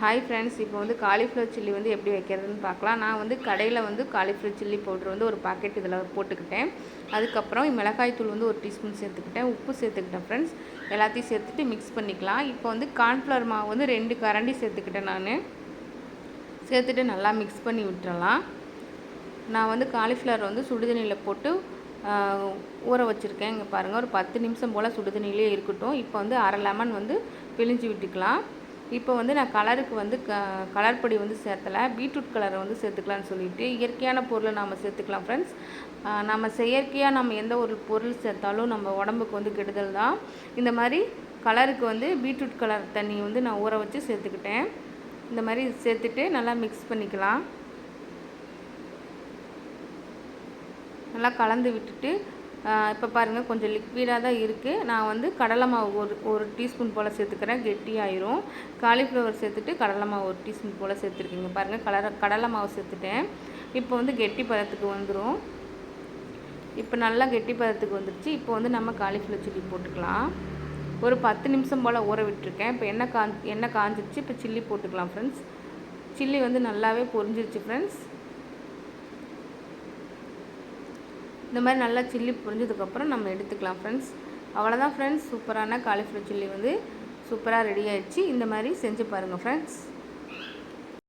Hi friends இப்போ வந்து cauliflower chilli வந்து எப்படி வைக்கிறதுன்னு பார்க்கலாம். நான் வந்து கடையில் வந்து காலிஃப்ளவர் சில்லி பவுடர் வந்து ஒரு பாக்கெட் இதில் போட்டுக்கிட்டேன். அதுக்கப்புறம் மிளகாய் தூள் வந்து ஒரு டீஸ்பூன் சேர்த்துக்கிட்டேன். உப்பு சேர்த்துக்கிட்டேன் ஃப்ரெண்ட்ஸ் எல்லாத்தையும் சேர்த்துட்டு மிக்ஸ் பண்ணிக்கலாம். இப்போ வந்து கார்ன்ஃப்ளவர் மாவு வந்து ரெண்டு கரண்டி சேர்த்துக்கிட்டேன் நான். சேர்த்துட்டு நல்லா மிக்ஸ் பண்ணி விட்டுறலாம். நான் வந்து காலிஃப்ளவர் வந்து சுடுதண்ணியில் போட்டு ஊற வச்சுருக்கேன். இங்கே பாருங்கள் ஒரு பத்து நிமிஷம் போல் சுடுதண்ணிலே இருக்கட்டும். இப்போ வந்து அரை லெமன் வந்து பிழிஞ்சு விட்டுக்கலாம். இப்போ வந்து நான் கலருக்கு வந்து க கலர் பொடி வந்து சேர்த்தலை. பீட்ரூட் கலரை வந்து சேர்த்துக்கலான்னு சொல்லிட்டு இயற்கையான பொருளை நம்ம சேர்த்துக்கலாம் ஃப்ரெண்ட்ஸ் நம்ம செயற்கையாக நம்ம எந்த ஒரு பொருள் சேர்த்தாலும் நம்ம உடம்புக்கு வந்து கெடுதல் தான். இந்த மாதிரி கலருக்கு வந்து பீட்ரூட் கலர் தண்ணி வந்து நான் ஊற வச்சு சேர்த்துக்கிட்டேன். இந்த மாதிரி சேர்த்துட்டு நல்லா மிக்ஸ் பண்ணிக்கலாம். நல்லா கலந்து விட்டுட்டு இப்போ பாருங்கள் கொஞ்சம் லிக்விடாக தான் இருக்குது நான் வந்து கடலை மாவு ஒரு ஒரு டீஸ்பூன் போல் சேர்த்துக்கிறேன். கெட்டியாயிரும். காலிஃப்ளவர் சேர்த்துட்டு கடலை மாவு ஒரு டீஸ்பூன் போல் சேர்த்துருக்கீங்க. பாருங்கள் கலர கடலை மாவு சேர்த்துட்டேன். இப்போ வந்து கெட்டி பதத்துக்கு வந்துடும் இப்போ நல்லா கெட்டி பதத்துக்கு வந்துருச்சு. இப்போ வந்து நம்ம காலிஃப்ளவர் சில்லி போட்டுக்கலாம். ஒரு பத்து நிமிஷம் போல் ஊற விட்டுருக்கேன். இப்போ எண்ணெய் காஞ்ச் எண்ணெய் காஞ்சிருச்சு. இப்போ சில்லி போட்டுக்கலாம் ஃப்ரெண்ட்ஸ் சில்லி வந்து நல்லாவே பொரிஞ்சிருச்சு ஃப்ரெண்ட்ஸ் இந்த மாதிரி நல்லா சில்லி புரிஞ்சதுக்கப்புறம் நம்ம எடுத்துக்கலாம் ஃப்ரெண்ட்ஸ் அவ்வளோதான் ஃப்ரெண்ட்ஸ் சூப்பரான காலிஃப்ளவர் சில்லி வந்து சூப்பராக ரெடி ஆகிடுச்சு இந்த மாதிரி செஞ்சு பாருங்கள் ஃப்ரெண்ட்ஸ்